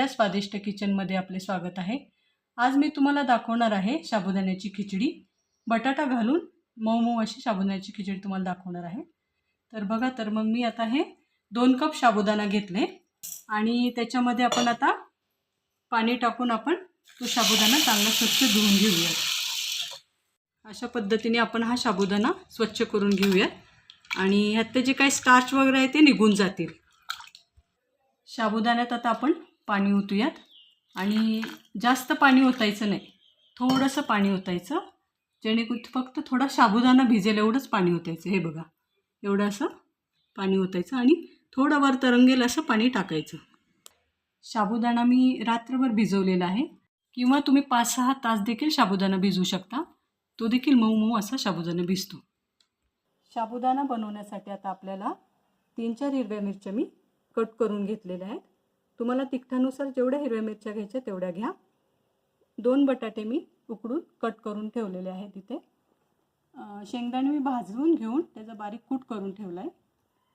स्वादिष्ट किचनमध्ये आपले स्वागत आहे. आज मी तुम्हाला दाखवणार आहे साबुदाण्याची खिचडी. बटाटा घालून मऊ मऊ अशी साबुदाण्याची खिचडी तुम्हाला दाखवणार आहे. तर बघा तर मग मी आता हे दोन कप साबुदाणा घेतले आणि त्याच्यामध्ये आपण आता पाणी टाकून आपण तो साबुदाणा चांगला स्वच्छ धुवून घेऊयात. अशा पद्धतीने आपण हा साबुदाणा स्वच्छ करून घेऊयात आणि ह्यात जे काही स्टार्च वगैरे आहे ते निघून जातील. साबुदाण्यात आता आपण पाणी ओतूयात. आणि जास्त पाणी ओतायचं नाही. थोडंसं पाणी ओतायचं. जेणेकरून फक्त थोडा साबुदाणा भिजेल एवढंच पाणी ओतायचं. हे बघा. एवढं असं पाणी ओतायचं आणि थोडं वर तरंगेल असं पाणी टाकायचं. साबुदाणा मी रात्रभर भिजवलेला आहे. किंवा तुम्ही पाच सहा तास देखील साबुदाणा भिजवू शकता. तो देखील मऊ मऊ असा साबुदाणा भिजतो. साबुदाणा बनवण्यासाठी आता आपल्याला तीन चार हिरव्या मिरच्या मी कट करून घेतलेल्या आहेत. तुम्हाला तिखटानुसार जेवढ्या हिरव्या मिरच्या घ्यायच्या तेवढ्या घ्या. दोन बटाटे मी उकडून कट करून ठेवलेले आहेत इथे. शेंगदाणे मी भाजवून घेऊन त्याचा बारीक कूट करून ठेवला आहे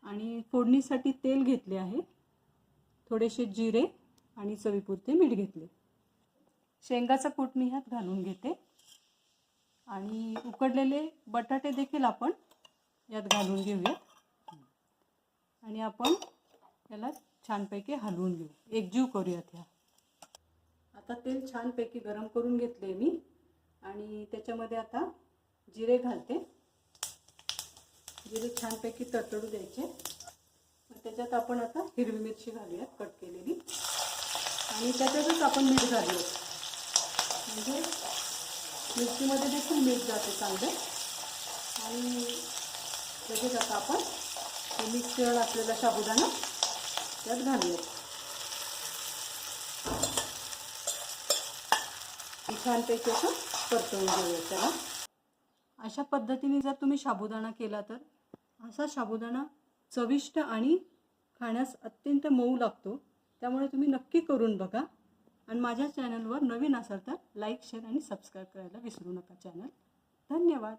आणि फोडणीसाठी तेल घेतले आहे. थोडेसे जिरे आणि चवीपुरते मीठ घेतले. शेंगाचा कूट मी ह्यात घालून घेते. आणि उकडलेले बटाटे देखील आपण यात घालून घेऊया आणि आपण याला छानपैकी हलवून घेऊ. एकजीव करूयात ह्या. आता तेल छानपैकी गरम करून घेतले मी. आणि त्याच्यामध्ये आता जिरे घालते. जिरे छानपैकी तडतडू द्यायचे. त्याच्यात आपण आता हिरवी मिरची घालूयात कट केलेली. आणि त्याच्यातच आपण मीठ घालूयात. म्हणजे मिरचीमध्ये देखील मीठ जाते चांगलं. आणि लगेच आता आपण मिक्सर असलेला साबुदाणा त्यात घालूयात. छानपैकी असं परतवून घेऊया त्याला. अशा पद्धतीने जर तुम्ही साबुदाणा केला तर असा साबुदाणा चविष्ट आणि खाण्यास अत्यंत मऊ लागतो. त्यामुळे तुम्ही नक्की करून बघा. आणि माझ्या चॅनलवर नवीन असाल तर लाईक शेअर आणि सबस्क्राईब करायला विसरू नका चॅनल. धन्यवाद.